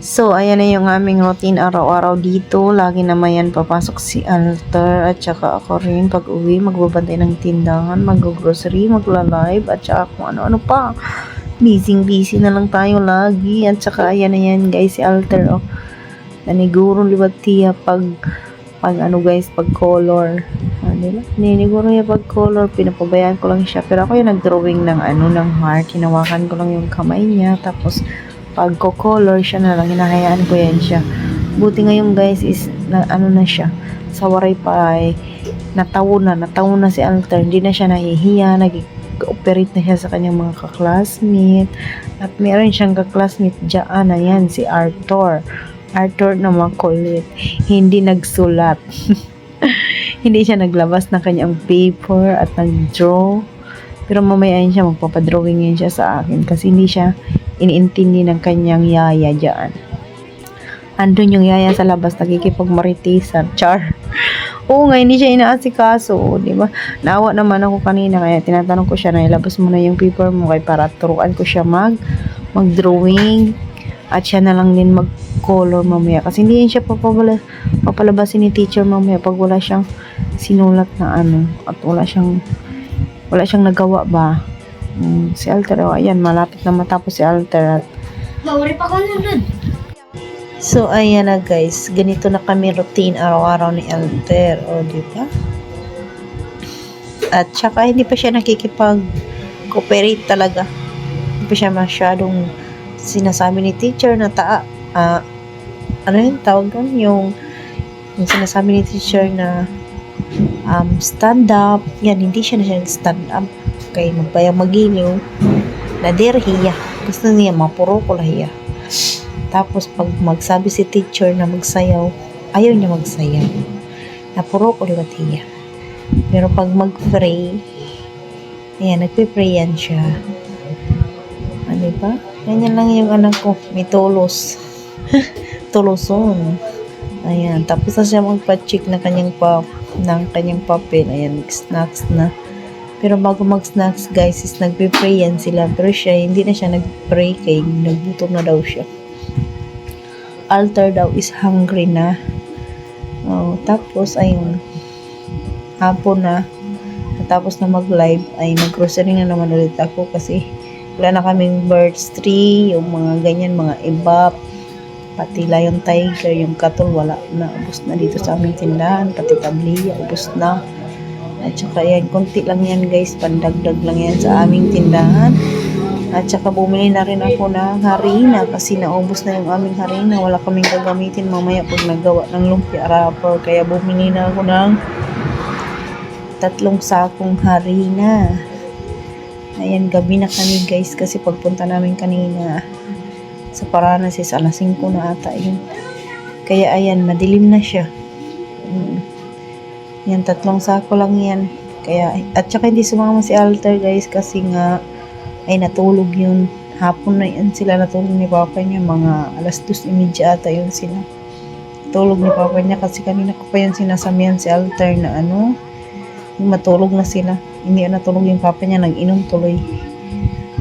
So, ayan na yung aming routine araw-araw dito. Lagi naman yan papasok si Alter at saka ako rin pag uwi, magbabantay ng tindahan, mag-grocery, magla-live at saka kung ano-ano pa. Busy-busy na lang tayo lagi. At saka ayan na yan guys si Alter. Oh. Naniguro liwat tiya pag pag ano guys, pag color. Ano nila? Niniguro niya pag color, pinapabayaan ko lang siya. Pero ako yung nag-drawing ng ano, ng heart. Hinawakan ko lang yung kamay niya. Tapos, pag ko-color siya na lang, hinahayaan ko yan siya. Buti ngayon guys is, na, ano na siya, sa waray pa ay, natawo na, natawo na si Alter. Hindi na siya nahihiya, nag-operate na siya sa kanyang mga kaklasmate. At meron siyang kaklasmate dyan, ayan, si Arthur. Arthur na makulit. Hindi nagsulat. Hindi siya naglabas ng kanyang paper at nag-draw. Pero mamaya yun siya, magpapadrawing yun siya sa akin kasi hindi siya iniintindi ng kanyang yaya dyan. Andun yung yaya sa labas, nagkikipagmaritisan. Char. Oo nga, hindi siya inaasikaso, di ba? Naawa naman ako kanina, kaya tinatanong ko siya na ilabas mo na yung paper mo kay para turuan ko siya mag mag-drawing at siya na lang din mag-color mamaya. Kasi hindi siya papabala, papalabasin ni teacher mamaya pag wala siyang sinulat na ano at wala siyang wala siyang nagawa ba. Mm, si Alter, oh, ayan, malapit na matapos si Alter at Mauri pa ko nunod. So, ayan na guys. Ganito na kami routine araw-araw ni Alter. O, di ba? At saka, hindi pa siya nakikipag-cooperate talaga. Hindi pa siya masyadong sinasabi ni teacher na taa. ah, ano yun? Tawag doon? Yung, yung sinasabi ni teacher na um, stand up. Yan, hindi siya na siya stand up. Kay magbayang magiliw. Nadir hiya. Gusto niya mapuro ko hiya. Tapos pag magsabi si teacher na magsayaw, ayaw niya magsayaw. Napuro ko liwat hiya. Pero pag mag-pray, ayan, nagpe-pray yan siya. Ano ba? Ganyan lang yung anak ko. May tulos. Tuloson. Ayan. Tapos na siya magpa-check na kanyang pa ng kanyang papel. Ayan, snacks na. Pero bago mag-snacks, guys, is nagpe-pray yan sila. Pero siya, hindi na siya nag-pray kay nagbutom na daw siya. Alter daw is hungry na. Oh, tapos, ayun, hapon na, tapos na mag-live, ay nag-grocery na naman ulit ako kasi wala na kaming birds tree, yung mga ganyan, mga ibap, pati lion tiger, yung katol, wala na, ubos na dito sa aming tindahan, pati tabliya, ubos na. At saka yan, konti lang yan guys, pandagdag lang yan sa aming tindahan. At saka bumili na rin ako ng harina kasi naubos na yung aming harina. Wala kaming gagamitin mamaya pag nagawa ng lumpia wrapper. Kaya bumili na ako ng tatlong sakong harina. Ayan, gabi na kami guys kasi pagpunta namin kanina sa Paranasis, alas 5 na ata yun. Kaya ayan, madilim na siya. Yan, tatlong sako lang yan. Kaya, at saka hindi sumama si Alter guys kasi nga ay natulog yun. Hapon na yun sila natulog ni Papa niya. Mga alas 2.30 ata yun sila. Tulog ni Papa niya kasi kanina ko pa yun sinasamihan si Alter na ano, matulog na sila. Hindi na natulog yung Papa niya, nag-inom tuloy.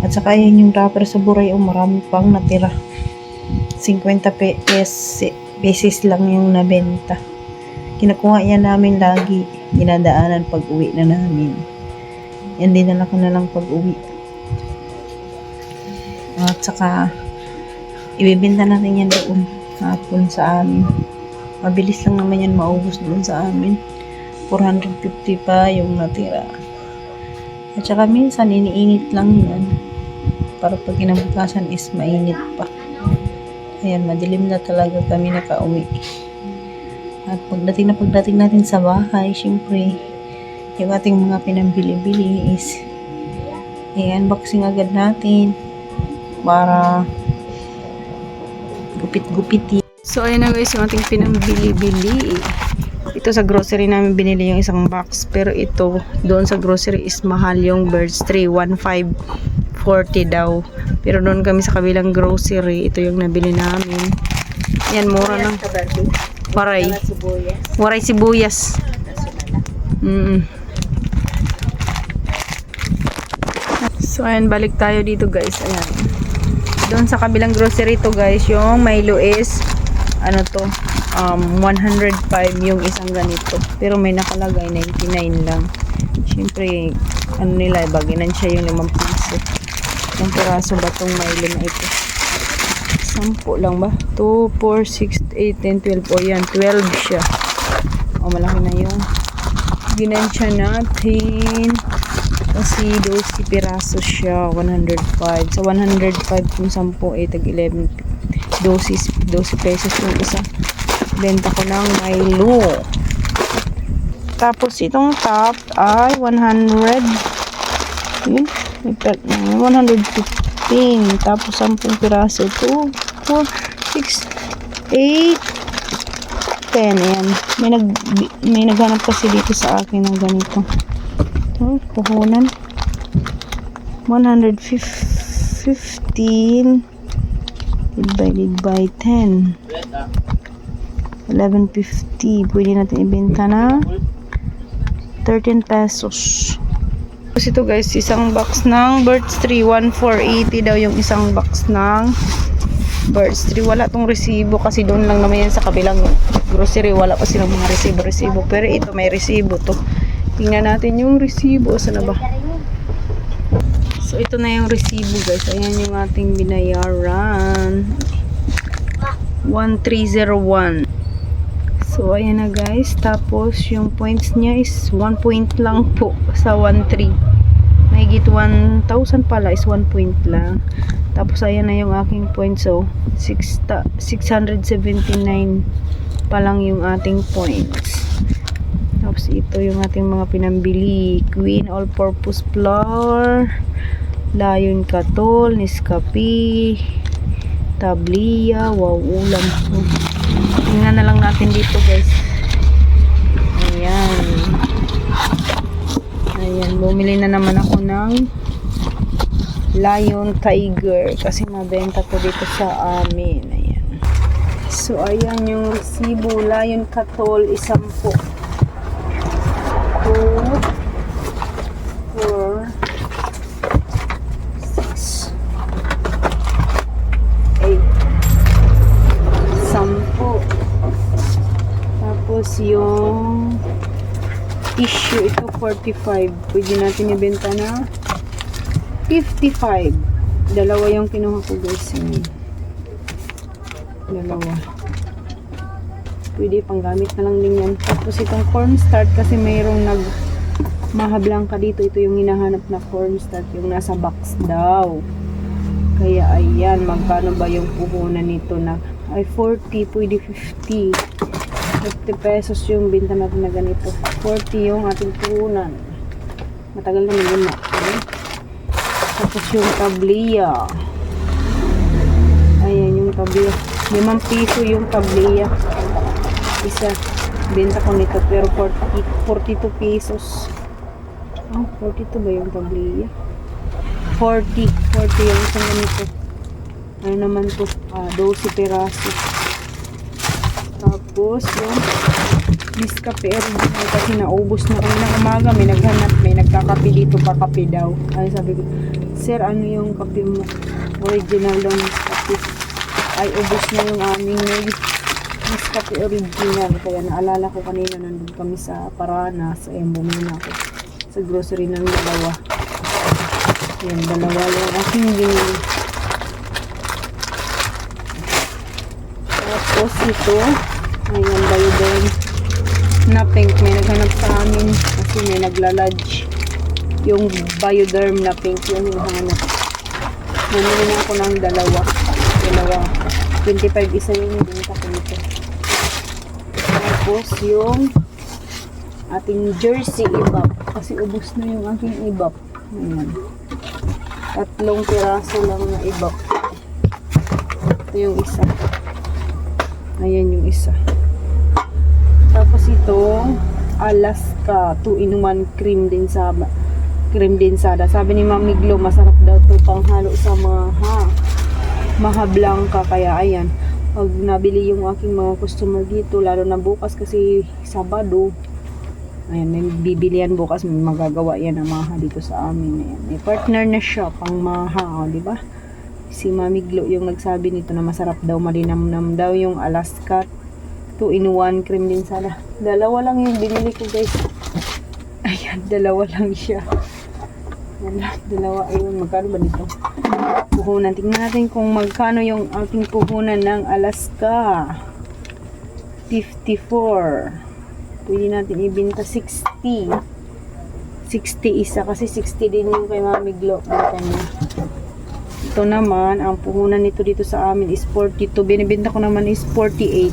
At saka yan yung wrapper sa buray, oh, marami pang natira. 50 pe- pes- pesos lang yung nabenta. Kinukuha yan namin lagi. Dinadaanan pag uwi na namin. Yan dinala ko na lang pag uwi. At saka, ibibenta natin yan doon hapon sa amin. Mabilis lang naman yan maubos doon sa amin. 450 pa yung natira. At saka minsan, iniinit lang yan. Para pag kinabukasan is mainit pa. Ayan, madilim na talaga kami nakauwi. At pagdating na pagdating natin sa bahay, syempre, yung ating mga pinambili-bili is i-unboxing agad natin para gupit-gupitin. So, ayun na guys, yung ating pinambili-bili. Ito sa grocery namin binili yung isang box. Pero ito, doon sa grocery is mahal yung birds tree. 1,540 daw. Pero doon kami sa kabilang grocery, ito yung nabili namin. Yan, mura lang. Waray. Waray sibuyas. Mm So, ayan, balik tayo dito guys. Ayan. Doon sa kabilang grocery to guys, yung Milo is ano to, um, 105 yung isang ganito. Pero may nakalagay 99 lang. Siyempre, ano nila, baginan siya yung 5 piso. Yung piraso ba tong Milo na ito? 10 lang ba? 2, 4, 6, 8, 10, 12. O yan, 12 siya. O malaki na yung ginansya natin. Kasi 12 piraso siya, 105. Sa 105 kung 10 ay tag 11 12, 12 pesos yung isa. Benta ko ng Milo. Tapos itong top ay 100. Yun. may per- 115. Tapos 10 piraso. 2, 4, 6, 8, 10. Ayan. May, nag, may naghanap kasi dito sa akin ng ganito. Ito, puhunan. 115 divided by 10. 11.50. Pwede natin ibenta na 13 pesos. Tapos ito guys, isang box ng birds tree. 1,480 daw yung isang box ng tree. Wala tong resibo kasi doon lang naman yan sa kabilang grocery. Wala pa silang mga resibo-resibo. Pero ito may resibo to. Tingnan natin yung resibo. Saan na ba? So, ito na yung resibo guys. Ayan yung ating binayaran. 1301. So, ayan na guys. Tapos, yung points niya is 1 point lang po sa 1.3. Mahigit 1,000 pala is 1 point lang. Tapos, ayan na yung aking points. So, 6, ta- 679 pa lang yung ating points. Tapos, ito yung ating mga pinambili. Queen All-Purpose Flour. Lion Katol. Nescafe. Tablia. Wow, ulam. Tingnan na lang natin dito guys. Ayan. Ayan. Bumili na naman ako ng Lion Tiger. Kasi mabenta to dito sa amin. Ayan. So, ayan yung resibo. Lion Katol. Isang po. 2 4 6 8 sampo. Tapos yung tissue, ito 45. Pwede natin ibenta na 55. Dalawa yung kinuha ko guys. Yun. Dalawa. Pwede panggamit na lang din yan. Tapos itong cornstarch kasi mayroong nag mahablang ka dito. Ito yung hinahanap na cornstarch. Yung nasa box daw. Kaya ayan, magkano ba yung puhunan nito na ay 40, pwede 50. 50 pesos yung binta natin na ganito. 40 yung ating puhunan. Matagal na yun na. Okay? Tapos yung tablia. Ayan yung tablia. 5 piso yung tablia. Isa. Benta ko nito pero 40, 42 pesos. Oh, 42 ba yung tablia? 40. 40 yung isang ganito. Ano naman to? Ah, 12 peraso. Tapos, yung Nescafe original kasi naubos na kami ng umaga. May naghanap, may nagkakape dito pa kape daw. Ay sabi ko, Sir, ano yung kape mo? Original daw Nescafe. Ay, ubos na yung aming Nescafe original. Kaya naalala ko kanina nandun kami sa Paranas. Ayun, bumili na ako sa grocery ng dalawa. Yan, dalawa yung aking binili. Tapos ito, ayan, bayo din. Na pink, may naghanap sa amin kasi may naglalodge. Yung bioderm na pink, yung hinahanap. Namili na ako ng dalawa. Dalawa. 25 isa yung binta ko nito. Tapos yung ating jersey ibap. Kasi ubos na yung aking ibap. Ayan. Tatlong piraso lang na ibap. Ito yung isa. Ayan yung isa. Tapos ito, Alaska 2-in-1 cream din sa cream din sada. Sabi ni Mami Glo, masarap daw to panghalo sa mga ha, mahablang ka. Kaya ayan, pag nabili yung aking mga customer dito, lalo na bukas kasi Sabado, Ayan, may bibili yan bukas, may magagawa yan ang maha dito sa amin. Ayan, may partner na siya, pang maha, o, di ba? Si Mami Glo yung nagsabi nito na masarap daw, malinamnam daw yung Alaska 2 in 1 cream din sana. Dalawa lang yung binili ko guys. Ayan, dalawa lang siya. Wala, dalawa. Ayun, magkano ba nito? Puhunan. Tingnan natin kung magkano yung ating puhunan ng Alaska. 54. Pwede natin ibenta 60. 60 isa kasi 60 din yung kay Mami Glo. Ang kanya. Ito naman, ang puhunan nito dito sa amin is 42. Binibenta ko naman is 48.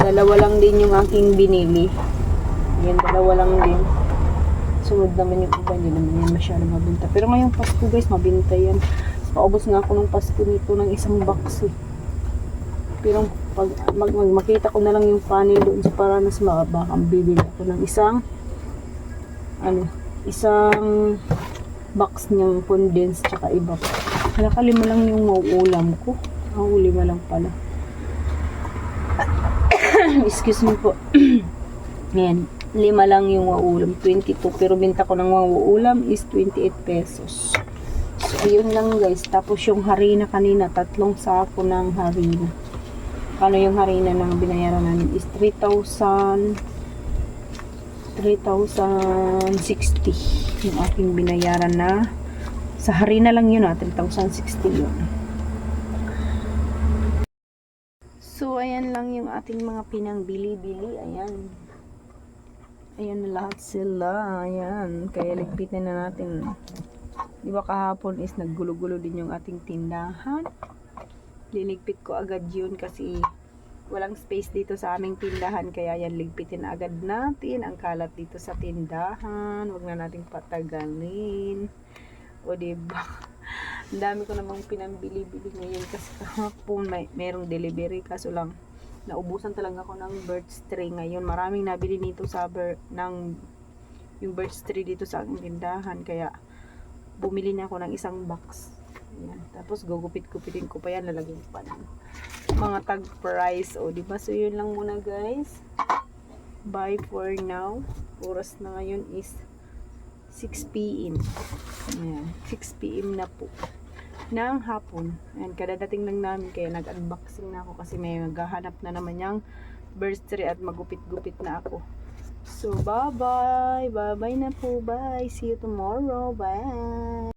Dalawa lang din yung aking binili. Yan, dalawa lang din. Sunod naman yung iba, hindi naman yan masyado mabenta. Pero ngayong Pasko guys, mabenta yan. Paubos nga ako ng Pasko nito ng isang box eh. Pero pag mag, mag, makita ko na lang yung panel doon sa Paranas, baka bibili ako ng isang ano, isang box niyang condense tsaka iba pa. Nakakalima lang yung mauulam ko. Ah, lima lang pala. Excuse me po. Ayan, lima lang yung waulam, 22. Pero binta ko ng waulam is 28 pesos. So, ayun lang guys. Tapos yung harina kanina, tatlong sako ng harina. Ano yung harina na binayaran namin is 3,000 3,060 yung aking binayaran na sa harina lang yun ah, 3,060 yun. So, ayan lang yung ating mga pinangbili-bili. Ayan. Ayan na lahat sila. Ayan. Kaya ligpitin na natin. Di ba kahapon is naggulo-gulo din yung ating tindahan. Liligpit ko agad yun kasi walang space dito sa aming tindahan. Kaya yan, ligpitin agad natin ang kalat dito sa tindahan. Huwag na nating patagalin. O diba? Ang dami ko namang pinambili-bili ngayon kasi kahapon may merong delivery kaso lang naubusan talaga ako ng birch tree ngayon. Maraming nabili nito sa ber, ng yung birch tree dito sa aking tindahan kaya bumili na ako ng isang box. Yan. Tapos gugupit-gupitin ko pa yan lalagyan ko pa ng mga tag price o di ba so yun lang muna guys. Bye for now. Oras na ngayon is 6 p.m. Ayan, 6 p.m. na po ng hapon. Ayan, kadadating lang namin kaya nag-unboxing na ako kasi may maghahanap na naman yung birthday at magupit-gupit na ako. So, bye-bye! Bye-bye na po. Bye! See you tomorrow. Bye!